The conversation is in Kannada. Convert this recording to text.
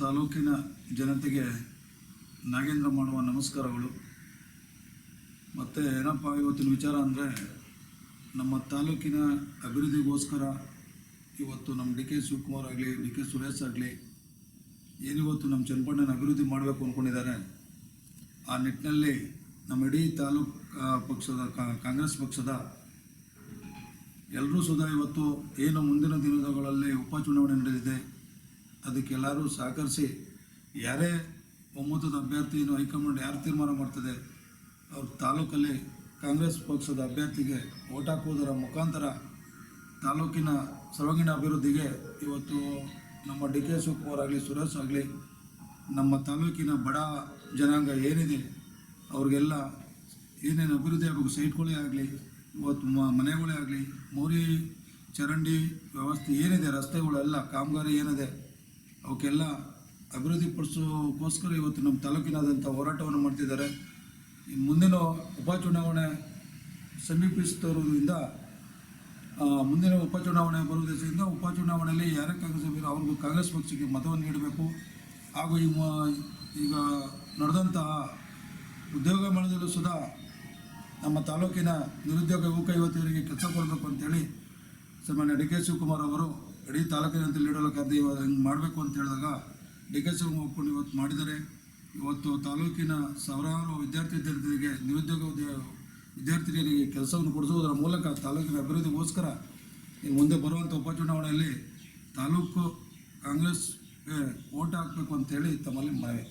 ತಾಲೂಕಿನ ಜನತೆಗೆ ನಾಗೇಂದ್ರ ಮಾಡುವ ನಮಸ್ಕಾರಗಳು. ಮತ್ತು ಏನಪ್ಪ ಇವತ್ತಿನ ವಿಚಾರ ಅಂದರೆ, ನಮ್ಮ ತಾಲೂಕಿನ ಅಭಿವೃದ್ಧಿಗೋಸ್ಕರ ಇವತ್ತು ನಮ್ಮ ಡಿ ಕೆ ಶಿವಕುಮಾರ್ ಆಗಲಿ, ಡಿ ಕೆ ಸುರೇಶ್ ಆಗಲಿ ಏನಿವತ್ತು ನಮ್ಮ ಚನ್ನಪಣ್ಣನ ಅಭಿವೃದ್ಧಿ ಮಾಡಬೇಕು ಅಂದ್ಕೊಂಡಿದ್ದಾರೆ ಆ ನಿಟ್ಟಿನಲ್ಲಿ ನಮ್ಮ ಇಡೀ ತಾಲೂಕು ಪಕ್ಷದ ಕಾಂಗ್ರೆಸ್ ಪಕ್ಷದ ಎಲ್ಲರೂ ಸುಧಾ ಇವತ್ತು ಏನು ಮುಂದಿನ ದಿನಗಳಲ್ಲಿ ಉಪಚುನಾವಣೆ ನಡೆದಿದೆ ಅದಕ್ಕೆಲ್ಲರೂ ಸಹಕರಿಸಿ, ಯಾರೇ ಒಮ್ಮತದ ಅಭ್ಯರ್ಥಿಯನ್ನು ಹೈಕಮಾಂಡ್ ಯಾರು ತೀರ್ಮಾನ ಮಾಡ್ತದೆ, ಅವ್ರ ತಾಲೂಕಲ್ಲಿ ಕಾಂಗ್ರೆಸ್ ಪಕ್ಷದ ಅಭ್ಯರ್ಥಿಗೆ ಓಟ್ ಹಾಕುವುದರ ಮುಖಾಂತರ ತಾಲೂಕಿನ ಸರ್ವಾಂಗೀಣ ಅಭಿವೃದ್ಧಿಗೆ ಇವತ್ತು ನಮ್ಮ ಡಿ ಕೆ ಶಿವಕುಮಾರ್ ಆಗಲಿ, ಸುರೇಶ್ ಆಗಲಿ, ನಮ್ಮ ತಾಲೂಕಿನ ಬಡ ಜನಾಂಗ ಏನಿದೆ, ಅವ್ರಿಗೆಲ್ಲ ಏನೇನು ಅಭಿವೃದ್ಧಿ ಆಗಬೇಕು ಸೈಟ್ಗಳೇ ಆಗಲಿ, ಇವತ್ತು ಮನೆಗಳೇ ಆಗಲಿ, ಮೋರಿ ಚರಂಡಿ ವ್ಯವಸ್ಥೆ ಏನಿದೆ, ರಸ್ತೆಗಳೆಲ್ಲ, ಕಾಮಗಾರಿ ಏನಿದೆ ಅವಕ್ಕೆಲ್ಲ ಅಭಿವೃದ್ಧಿ ಪಡಿಸೋಕ್ಕೋಸ್ಕರ ಇವತ್ತು ನಮ್ಮ ತಾಲೂಕಿನಾದಂಥ ಹೋರಾಟವನ್ನು ಮಾಡ್ತಿದ್ದಾರೆ. ಮುಂದಿನ ಉಪಚುನಾವಣೆ ಸಮೀಪಿಸುತ್ತಿರುವುದರಿಂದ ಆ, ಮುಂದಿನ ಉಪಚುನಾವಣೆ ಬರುವುದರಿಂದ ಉಪಚುನಾವಣೆಯಲ್ಲಿ ಯಾರೇ ಕಾಂಗ್ರೆಸ್ ಅಭ್ಯರ್ಥಿ ಅವ್ರಿಗೂ ಕಾಂಗ್ರೆಸ್ ಪಕ್ಷಕ್ಕೆ ಮತವನ್ನು ನೀಡಬೇಕು. ಹಾಗೂ ಈ ಈಗ ನಡೆದಂತಹ ಉದ್ಯೋಗ ಮೇಳದಲ್ಲೂ ಸುಧಾ ನಮ್ಮ ತಾಲೂಕಿನ ನಿರುದ್ಯೋಗ ಯುವಕ ಯುವತಿಯರಿಗೆ ಕೆಲಸ ಕೊಡಬೇಕು ಅಂತೇಳಿ ಸಾಮಾನ್ಯ ಡಿ ಕೆ ಶಿವಕುಮಾರ್ ಅವರು ಇಡೀ ತಾಲೂಕಿನಂತೆ ಲೀಡರ್ ಕರೆದು ಇವಾಗ ಹಿಂಗೆ ಮಾಡಬೇಕು ಅಂತ ಹೇಳಿದಾಗ ಡಿ ಕೆ ಶಿವಮ್ ಒಪ್ಕೊಂಡು ಇವತ್ತು ಮಾಡಿದ್ದಾರೆ. ಇವತ್ತು ತಾಲೂಕಿನ ಸಾವಿರಾರು ವಿದ್ಯಾರ್ಥಿ ವಿದ್ಯಾರ್ಥಿಗಳಿಗೆ ನಿರುದ್ಯೋಗ ವಿದ್ಯಾರ್ಥಿಗಳಿಗೆ ಕೆಲಸವನ್ನು ಕೊಡಿಸುವುದರ ಮೂಲಕ ತಾಲೂಕಿನ ಅಭಿವೃದ್ಧಿಗೋಸ್ಕರ ಮುಂದೆ ಬರುವಂಥ ಉಪಚುನಾವಣೆಯಲ್ಲಿ ತಾಲೂಕು ಕಾಂಗ್ರೆಸ್ಗೆ ಓಟ್ ಹಾಕಬೇಕು ಅಂತೇಳಿ ತಮ್ಮಲ್ಲಿ ಮನವಿ.